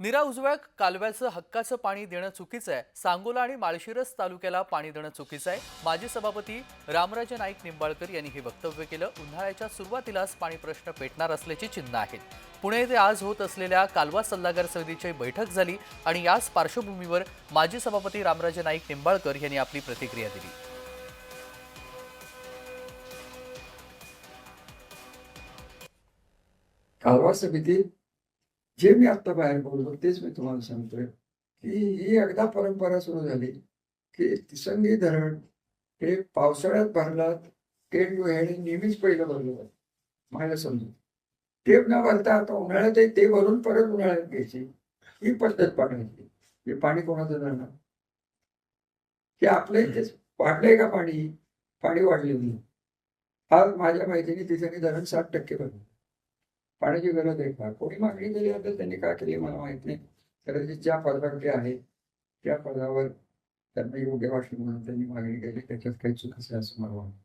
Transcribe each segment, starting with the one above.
निरा उजव्या कालव्याचं हक्काचं पाणी देणं चुकीचं आहे. सांगोला आणि माळशिरस तालुक्याला पाणी देणं चुकीचं आहे. माजी सभापती रामराजे नाईक निंबाळकर यांनी हे वक्तव्य केलं. उन्हाळ्याच्या सुरुवातीलाच पाणी प्रश्न पेटणार असल्याची चिन्ह आहेत. पुणे येथे आज होत असलेल्या कालवा सल्लागार समितीची बैठक झाली आणि याच पार्श्वभूमीवर माजी सभापती रामराजे नाईक निंबाळकर यांनी आपली प्रतिक्रिया दिली. कालवा समिती जे मी आता बाहेर बोललो तेच मी तुम्हाला सांगतोय की ही एकदा परंपरा सुरू झाली की तिसंगी धरण हे पावसाळ्यात भरलात टेप ह्याने नेहमीच पहिलं भरलं जातं. मला समजून ते न भरता आता उन्हाळ्यात ते भरून परत उन्हाळ्यात घ्यायची ही पद्धत पाण्याची हे पाणी कोणाचं जाणार की आपल्या इथेच वाढलंय का पाणी? पाणी वाढलेलं नाही. आज माझ्या माहितीने तिथे धरण साठ टक्के भरलं. पाण्याची गरज आहे का? कोणी मागणी केली असेल त्यांनी काय केली मला माहीत नाही. तर ज्या पदाकडे आहे त्या पदावर त्यांना योग्य वाटली म्हणून त्यांनी मागणी केली. त्याच्यात काही चूक असेल असं मला वाटतं.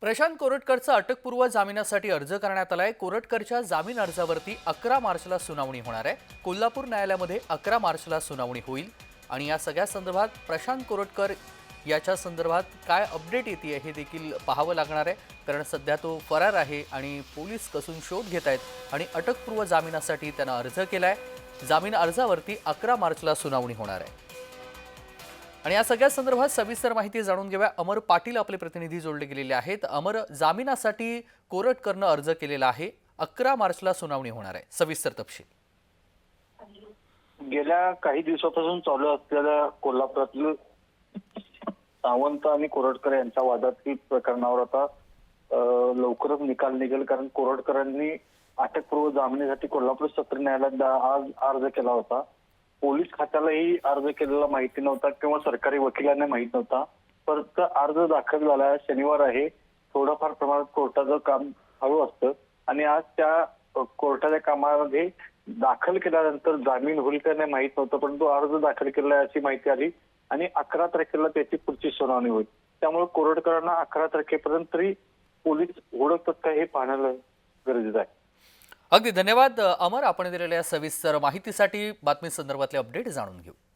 प्रशांत कोरटकरचा अटकपूर्व जामिनासाठी अर्ज करण्यात आलाय. कोरटकरच्या जामीन अर्जावरती अकरा मार्चला सुनावणी होणार आहे. कोल्हापूर न्यायालयामध्ये अकरा मार्चला सुनावणी होईल. आणि या सगळ्या संदर्भात प्रशांत कोरटकर याच्या संदर्भात काय अपडेट येते हे देखील पाहावं लागणार आहे. कारण सध्या तो फरार आहे आणि पोलीस कसून शोध घेत आहेत आणि अटकपूर्व जामिनासाठी त्यानं अर्ज केला आहे जामीन अर्जावरती अकरा मार्चला सुनावणी होणार आहे. आणि या सगळ्या संदर्भात सविस्तर माहिती जाणून घेऊया. अमर पाटील आपले प्रतिनिधी जोडले गेलेले आहेत. अमर जामिनासाठी कोरटकरनं अर्ज केलेला आहे. अकरा मार्चला सुनावणी होणार आहे. सविस्तर तपशील. गेल्या काही दिवसापासून चालू असलेल्या कोल्हापुरातील सावंत आणि कोरटकर यांच्या वादातील प्रकरणावर आता लवकरच निकाल निघेल. कारण कोरटकरांनी अटकपूर्व जामिनीसाठी कोल्हापूर सत्र न्यायालयात आज अर्ज केला होता. पोलीस खात्यालाही अर्ज केलेला माहिती नव्हता किंवा सरकारी वकिलांना माहीत नव्हता. परत अर्ज दाखल झाला. शनिवार आहे. थोडंफार प्रमाणात कोर्टाचं काम हळू असतं. आणि आज त्या कोर्टाच्या कामामध्ये दाखल केल्यानंतर जामीन होईल का नाही माहीत नव्हतं. परंतु अर्ज दाखल केला अशी माहिती आली. आणि अकरा तारखेला त्याची पुढची सुनावणी होईल. त्यामुळे कोरडकरांना अकरा तारखेपर्यंत तरी पोलीस ओळखतात का हे पाहण्याला गरजेचं आहे. अगदी धन्यवाद अमर. आपण दिलेल्या सविस्तर माहितीसाठी बातमी संदर्भातले अपडेट जाणून घेऊ.